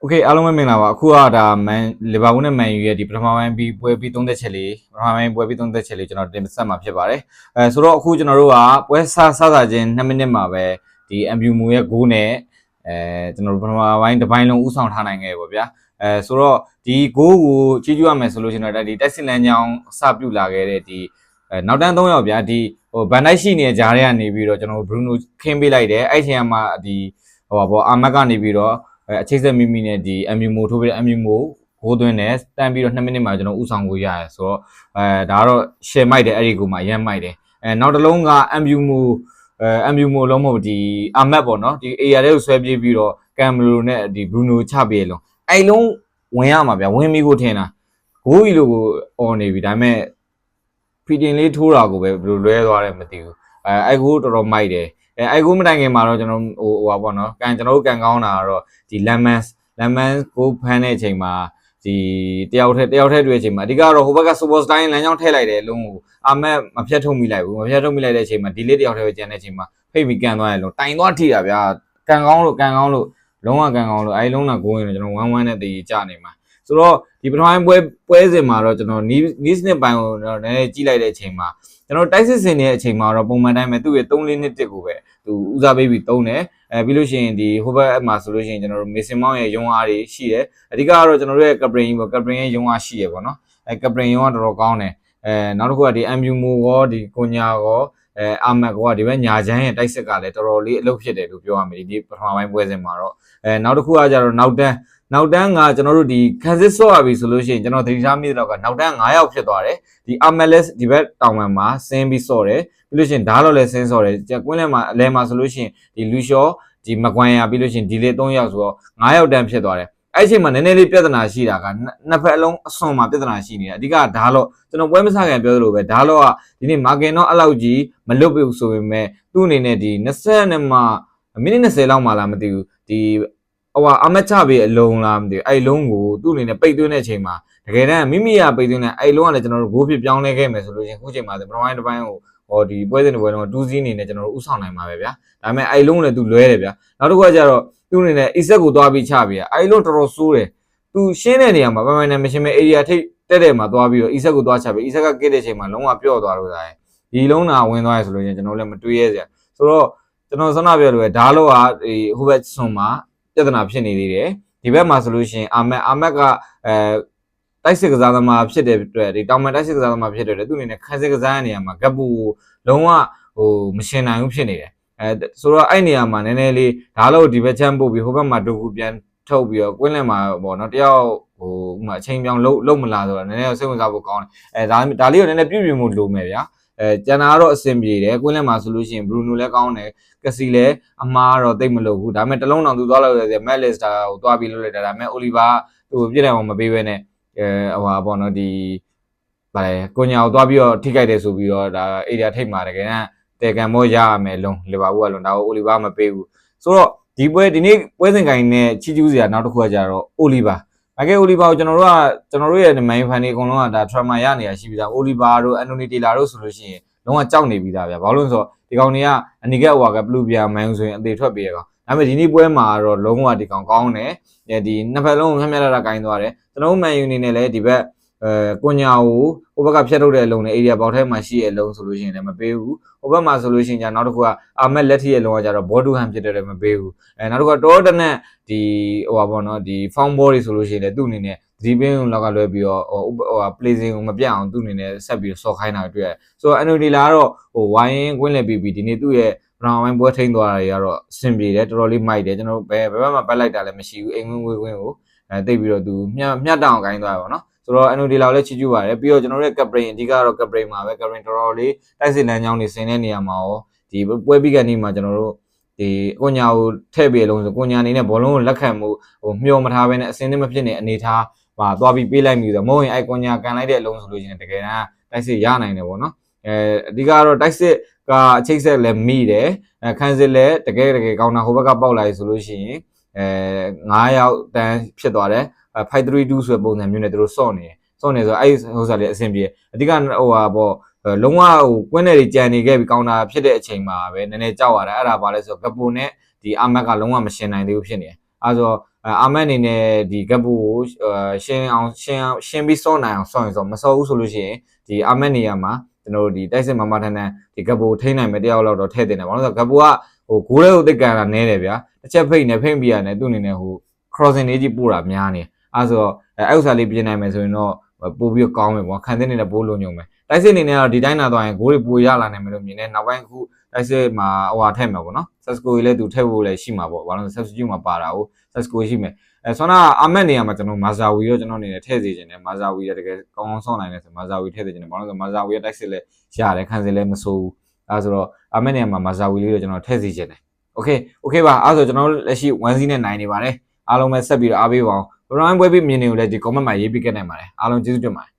โอเคအားလုံးပဲမင်္ဂလာပါအခုကဒါမန်လီဗာပူးနဲ့မန်ယူရဲ့ဒီပထမပိုင်းပြီးပွဲပြီးသုံးသက်ချက်လေးပထမပိုင်းပွဲပြီးသုံးသက်ချက်လေးကျွန်တော်တင်ဆက်မှာဖြစ်ပါတယ်အဲဆိုတော့အခုကျွန်တော်တို့ကပွဲစစစချင်း2မိနစ်မှာပဲဒီ MBU မူရဲ့ဂိုးနဲ့အဲကျွန်တော်တို့ပထမပိုင်းတစ်ပိုင်းလုံးဥဆောင်ထားနိုင်ခဲ့ပေါ့ဗျာအဲဆိုတော့ဒီဂိုးကိုကြီးကျူးရမယ်ဆိုလို့ရှိရင်တော့ဒီတက်စစ်လန်ချောင်းအစပြုလာခဲ့တဲ့ဒီအဲနောက်တန်း3ယောက်ဗျာဒီဟိုဘန်တိုက်ရှိနေတဲ့ဂျားတွေကနေပြီးတော့ကျွန်တော်တို့ဘရူနိုခင်းပေးလိုက်တယ်အဲ့ချိန်မှာဒီဟိုပါဘောအာမက်ကနေပြီးတော့ အဲအချိတ်ဆက်မိမိနဲ့ဒီ MU မိုထိုးပြီးတော့ MU မိုဂိုးသွင်းတယ်တန်ပြီးတော့2မိနစ်မှာကျွန်တော်ဥဆောင်ကိုရတယ်ဆိုတော့အဲဒါကတော့ share မိုက်တယ်အဲ့ဒီကိုမှရမ်းမိုက်တယ်အဲနောက်တစ်လုံးက MU မိုအဲ MU မိုလုံးမဟုတ်ဒီအာမက်ပေါ့နော်ဒီ area တွေကိုဆွဲပြေးပြီးတော့ကမ်မလိုနဲ့ဒီ Bruno ချပြေးလုံးအဲ့လုံးဝင်ရမှာဗျဝင်ပြီးကိုထင်တာဂိုးကြီးလို့ကိုអော်နေပြီဒါပေမဲ့ဖီတင်လေးထိုးတာကိုပဲဘယ်လိုလွဲသွားတယ်မသိဘူးအဲအဲ့ဂိုးတော်တော်မိုက်တယ် အဲအဲ့ဂိုးမတိုင်ခင်မှာတော့ကျွန်တော်ဟိုဟိုပါပေါ့နော်ကန်ကျွန်တော်တို့ကန်ကောင်းတာကတော့ဒီ lemon lemon ကိုဖမ်းတဲ့အချိန်မှာဒီတယောက်ထဲတယောက်ထဲတွေ့တဲ့အချိန်မှာအဓိကတော့ဟိုဘက်က super style လမ်းကြောင်းထည့်လိုက်တယ်လုံးကိုအာမက်မဖြတ်ထုတ်မိလိုက်ဘူးမဖြတ်ထုတ်မိလိုက်တဲ့အချိန်မှာဒီလေးတယောက်ထဲပဲကျန်တဲ့အချိန်မှာဖိတ်ပြီးကန်သွားတယ်လုံးတိုင်သွားထိတာဗျာကန်ကောင်းလို့ကန်ကောင်းလို့လုံးဝကန်ကောင်းလို့အဲဒီလုံးကကိုင်းရင်ကျွန်တော်1 1နဲ့တည်ကြနေမှာ ဆိုတော့ဒီပထမပွဲပွဲစဉ်မှာတော့ကျွန်တော်နီးနီးစနစ်ပိုင်းကိုတော့နည်းနည်းကြည့်လိုက်တဲ့အချိန်မှာကျွန်တော်တိုက်စစ်စင်နေတဲ့အချိန်မှာတော့ပုံမှန်တိုင်းပဲသူ့ရဲ့3လေးနှစ်တစ်ကိုပဲသူဦးစားပေးပြီး3တယ်အဲပြီးလို့ရှိရင်ဒီဟိုဘက်မှာဆိုလို့ရှိရင်ကျွန်တော်တို့မေစင်မောင်းရဲ့ရုံးအားတွေရှိတယ်အဓိကကတော့ကျွန်တော်တို့ရဲ့ကပရင်ပေါ့ကပရင်ရဲ့ရုံးအားရှိရပေါ့နော်အဲကပရင်ရုံးကတော်တော်ကောင်းတယ်အဲနောက်တစ်ခုကဒီ MU မိုရောဒီကိုညာရောအဲအာမက်ကောဒီဘက်ညာချမ်းရဲ့တိုက်စစ်ကလည်းတော်တော်လေးအလုပ်ဖြစ်တယ်လို့ပြောရမယ်ဒီပထမပိုင်းပွဲစဉ်မှာတော့အဲနောက်တစ်ခုကကြတော့နောက်တန်း နောက်တန်းကကျွန်တော်တို့ဒီခန်းစစ်ဆော့ရပြီဆိုလို့ရှိရင်ကျွန်တော်သတိထားမိတော့ကနောက်တန်း9ယောက်ဖြစ်သွားတယ်ဒီ MLS ဒီဘက်တောင်ပံမှာဆင်းပြီးဆော့တယ်ပြီးလို့ရှိရင်ဓာတ်တော့လည်းဆင်းဆော့တယ်ကွင်းလဲမှာအလဲမှာဆိုလို့ရှိရင်ဒီလူရှော့ဒီမကွမ်ယာပြီးလို့ရှိရင်ဒီလေ3ယောက်ဆိုတော့9ယောက်တန်းဖြစ်သွားတယ်အဲ့အချိန်မှာနည်းနည်းလေးပြဿနာရှိတာကနှစ်ဖက်အလုံးအစွန်မှာပြဿနာရှိနေတယ်အဓိကဓာတ်တော့ကျွန်တော်ပွဲမစခင်ပြောသလိုပဲဓာတ်တော့ကဒီနေ့မာကင်တော့အဲ့လောက်ကြီးမလွတ်ဘူးဆိုပေမဲ့သူ့အနေနဲ့ဒီ20နဲ့မှမိနစ်20လောက်မှလာမသိဘူးဒီ ဟိုအမချဘေးအလုံးလားမသိဘူးအဲ့လုံးကိုသူ့အနေနဲ့ပိတ်သွင်းတဲ့အချိန်မှာတကယ်တမ်းမိမိရပိတ်သွင်းတဲ့အဲ့လုံးကလည်းကျွန်တော်တို့ဂိုးဖြစ်ပြောင်းလဲခဲ့မယ်ဆိုလို့ချင်းခုချိန်မှာဆိုပထမပိုင်းတစ်ပိုင်းကိုဟောဒီပွဲစဉ်တစ်ပွဲလုံးတူးစည်းအနေနဲ့ကျွန်တော်တို့ဥဆောင်နိုင်မှာပဲဗျာဒါပေမဲ့အဲ့လုံးလည်းသူလွဲတယ်ဗျာနောက်တစ်ခုကကျတော့သူ့အနေနဲ့အစ်ဆက်ကိုသွားပြီးချပြီးအဲ့လုံးတော်တော်ဆိုးတယ်သူရှင်းတဲ့နေရာမှာပမိုင်နဲ့မရှင်းမဲ့ area ထိတ်တက်တဲ့မှာသွားပြီးတော့အစ်ဆက်ကိုသွားချပြီးအစ်ဆက်ကကစ်တဲ့ချိန်မှာလုံးဝပြော့သွားလို့ရတယ်ဒီလုံးနာဝင်သွားရဆိုလို့ချင်းကျွန်တော်လည်းမတွေးရစရာဆိုတော့ကျွန်တော်စနပြောလို့ပဲဓာတ်လို့ကဒီဟိုဘက်ဆွန်မှာ ပြဿနာဖြစ်နေသေးတယ်ဒီဘက်မှာဆိုလို့ရှိရင်အာမက်အာမက်ကအဲတိုက်စစ်ကစားသမားဖြစ်တဲ့အတွက်ဒီတောင်မန်တိုက်စစ်ကစားသမားဖြစ်တဲ့အတွက်သူအနေနဲ့ခန်းစစ်ကစားတဲ့နေရာမှာဂပ်ပူလုံးဝဟိုမရှင်းနိုင်ဘူးဖြစ်နေတယ်အဲဆိုတော့အဲ့နေရာမှာနည်းနည်းလေးဓာတ်လို့ဒီဘက်ချမ်းပို့ပြီးဟိုဘက်မှာဒိုကူပြန်ထုတ်ပြီးတော့ကွင်းလင်မှာပေါ့နော်တယောက်ဟိုဥမာအချိန်ပြောင်းလုံးလုံးမလာဆိုတော့နည်းနည်းစိတ်ဝင်စားဖို့ကောင်းတယ်အဲဒါဒါလေးကိုနည်းနည်းပြည့်ပြည့်မှုလိုမယ်ဗျာ အဲကျန်တာကတော့အဆင်ပြေတယ်ကွင်းလင်မှာဆိုလို့ရှိရင်ဘရူနိုလည်းကောင်းတယ်ကစီလည်းအမားတော့တိတ်မလို့ဘူးဒါပေမဲ့တလုံးတောင်သူသွားလို့ရတယ်မက်လက်စတာကိုသွားပြီးလုပ်လိုက်တာဒါပေမဲ့အိုလီဗာသူ့ကိုပြစ်တယ်အောင်မပေးဘဲနဲ့အဲဟိုဟာပေါ့နော်ဒီဗါလေကိုညာကိုသွားပြီးတော့ထိခိုက်တယ်ဆိုပြီးတော့ဒါအေရီယာထိတ်မှာတကယ်တမ်းတေကန်မောရရမယ်လုံးလီဗာပူးကလုံးဒါကိုအိုလီဗာမပေးဘူးဆိုတော့ဒီပွဲဒီနေ့ပွဲစဉ်ကိုင်းနဲ့ချီကျူးစရာနောက်တစ်ခုကကြတော့အိုလီဗာ အကဲအိုလီဗာကိုကျွန်တော်တို့ကကျွန်တော်တို့ရဲ့မိုင်းဖန်တွေအကုန်လုံးကဒါ trauma ရနေရရှိပြီးသားအိုလီဗာတို့အန်တိုနီတီလာတို့ဆိုလို့ရှိရင်လုံးဝကြောက်နေပြီးသားဗျာဘာလို့လဲဆိုတော့ဒီကောင်တွေကအနီကက်ဟွာကပလူပြာမိုင်းဆိုရင်အသေးထွက်ပြေးရကောင်ဒါပေမဲ့ဒီနေ့ပွဲမှာတော့လုံးဝဒီကောင်ကောင်းတယ်ဒီနှစ်ဖက်လုံးမျက်မျက်လာတာဂိုင်းသွားတယ်ကျွန်တော်တို့မန်ယူနေနဲ့လည်းဒီဘက် အဲကိုညာကိုဟိုဘက်ကဖြတ်ထုတ်တဲ့အလုံးနဲ့ area ပေါက်ထဲမှာရှိတဲ့အလုံးဆိုလို့ရှိရင်လည်းမပေးဘူးဟိုဘက်မှာဆိုလို့ရှိရင်じゃနောက်တစ်ခုကအာမက်လက်ထီရဲ့လုံးကကြတော့ဘောဒူဟန်ဖြစ်တယ်လည်းမပေးဘူးအဲနောက်တစ်ခုကတောတနက်ဒီဟိုပါဘောနော်ဒီ found ball တွေဆိုလို့ရှိရင်လည်းသူ့အနေနဲ့ဒီပင်းလောက်ကလွဲပြီးတော့ဟိုဟို placing ကိုမပြတ်အောင်သူ့အနေနဲ့ဆက်ပြီးဆော့ခိုင်းတာတွေ့ရတယ်ဆိုတော့ NOD လာကတော့ဟိုဝိုင်းကွင်းလည်ပြီးပြီးဒီနေ့သူ့ရဲ့ဘရောင်ဝိုင်းပွဲထိန်းသွားတာတွေကတော့အဆင်ပြေတယ်တော်တော်လေးမိုက်တယ်ကျွန်တော်ဘယ်ဘက်မှပတ်လိုက်တာလည်းမရှိဘူးအိမ်ဝင်းဝင်းဝင်းကို အဲတိတ်ပြီးတော့သူမျက်မျက်တောင်ကိုင်းသွားတယ်ပေါ့နော်ဆိုတော့ NOD လာလည်းချီကျူးပါတယ်ပြီးတော့ကျွန်တော်တို့ရဲ့ Caprin အဓိကတော့ Caprin မှာပဲ Caprin တော်တော်လေးတိုက်စစ်လမ်းကြောင်းတွေဆင်းတဲ့နေရာမှာရောဒီပွဲပြီးကနေမှာကျွန်တော်တို့ဒီကိုညာကိုထည့်ပြီးလုံးဆိုကိုညာအနေနဲ့ဘောလုံးကိုလက်ခံမှုဟိုမျောမထားဘဲနဲ့အစင်းနဲ့မဖြစ်နေအနေထားပါသွားပြီးပေးလိုက်မိဆိုမဟုတ်ရင်အိုက်ကွန်ညာကန်လိုက်တဲ့အလုံးဆိုလို့ရှိရင်တကယ်တမ်းတိုက်စစ်ရနိုင်တယ်ပေါ့နော်အဲအဓိကတော့တိုက်စစ်ကအချိတ်ဆက်လည်းမိတယ်အဲခန်းစစ်လည်းတကယ်တကယ်ကောင်းတာဟိုဘက်ကပေါက်လိုက်ဆိုလို့ရှိရင် အဲ9ယောက်တန်းဖြစ်သွားတယ်532ဆိုတဲ့ပုံစံမျိုးနဲ့သူတို့စော့နေတယ်စော့နေဆိုအဲ့ဟိုစားလေးအဆင်ပြေအဓိကဟိုဟာပေါ့လုံးဝဟိုကွင်းနယ်တွေကြံနေခဲ့ပြီးကောင်းတာဖြစ်တဲ့အချိန်မှာပဲနည်းနည်းကြောက်ရတာအဲ့ဒါပါလဲဆိုတော့ကပူနဲ့ဒီအာမက်ကလုံးဝမရှင်းနိုင်သေးဘူးဖြစ်နေတယ်အဲဆိုအဲအာမက်အနေနဲ့ဒီကပ်ဘူးကိုအဲရှင်းအောင်ရှင်းအောင်ရှင်းပြီးစောနိုင်အောင်စောရင်စောမစောဘူးဆိုလို့ရှိရင်ဒီအာမက်နေရာမှာကျွန်တော်တို့ဒီတိုက်စစ်မမထန်ထန်ဒီကပ်ဘူးကိုထိန်းနိုင်မဲ့တယောက်လောက်တော့ထည့်တင်တယ်ဘာလို့လဲဆိုတော့ကပ်ဘူးက ဟိုဂိုးလေးကိုတိတ်ကန်တာနဲတယ်ဗျာတစ်ချက်ဖိတ်နေဖိတ်ပြရတယ်သူ့အနေနဲ့ဟို crossing လေးကြီးပို့တာများနေအဲဆိုတော့အဲအဲ့ဥစ္စာလေးပြင်နိုင်မယ်ဆိုရင်တော့ပို့ပြီးကောင်းမယ်ပေါ့ခံတဲ့နေနဲ့ပို့လို့ညုံမယ်တိုက်စစ်အနေနဲ့တော့ဒီတိုင်းနာသွားရင်ဂိုးတွေပိုရလာနိုင်မယ်လို့မြင်တယ်နောက်ပိုင်းအခုတိုက်စစ်မှာဟိုဟာထည့်မှာပေါ့နော် Sasco ကြီးလည်းသူထည့်ဖို့လည်းရှိမှာပေါ့ဘာလို့လဲ substitute မှာပါတာကို Sasco ရှိမယ်အဲဆွမ်းနာအာမက်နေရာမှာကျွန်တော်မာဇာဝီရောကျွန်တော်အနေနဲ့ထည့်စေချင်တယ်မာဇာဝီရတကယ်ကောင်းကောင်းဆောင်းနိုင်တယ်ဆိုမာဇာဝီထည့်စေချင်တယ်ဘာလို့လဲဆိုမာဇာဝီရတိုက်စစ်လည်းရတယ်ခံစစ်လည်းမဆိုးဘူး အဲဆိုတော့အာမက်နေရာမှာမာဇာဝီလေးတော့ကျွန်တော်ထည့်စေချင်တယ် Okay okay ပါအဲဆိုကျွန်တော်တို့လက်ရှိ1 0နဲ့9နေပါတယ်အားလုံးပဲဆက်ပြီးတော့အားပေးပါအောင်ဘရိုင်းပွဲပြီးမြင်နေကိုလည်းဒီ comment မှာရေးပေးခဲ့နိုင်ပါတယ်အားလုံးကျေးဇူးတင်ပါတယ်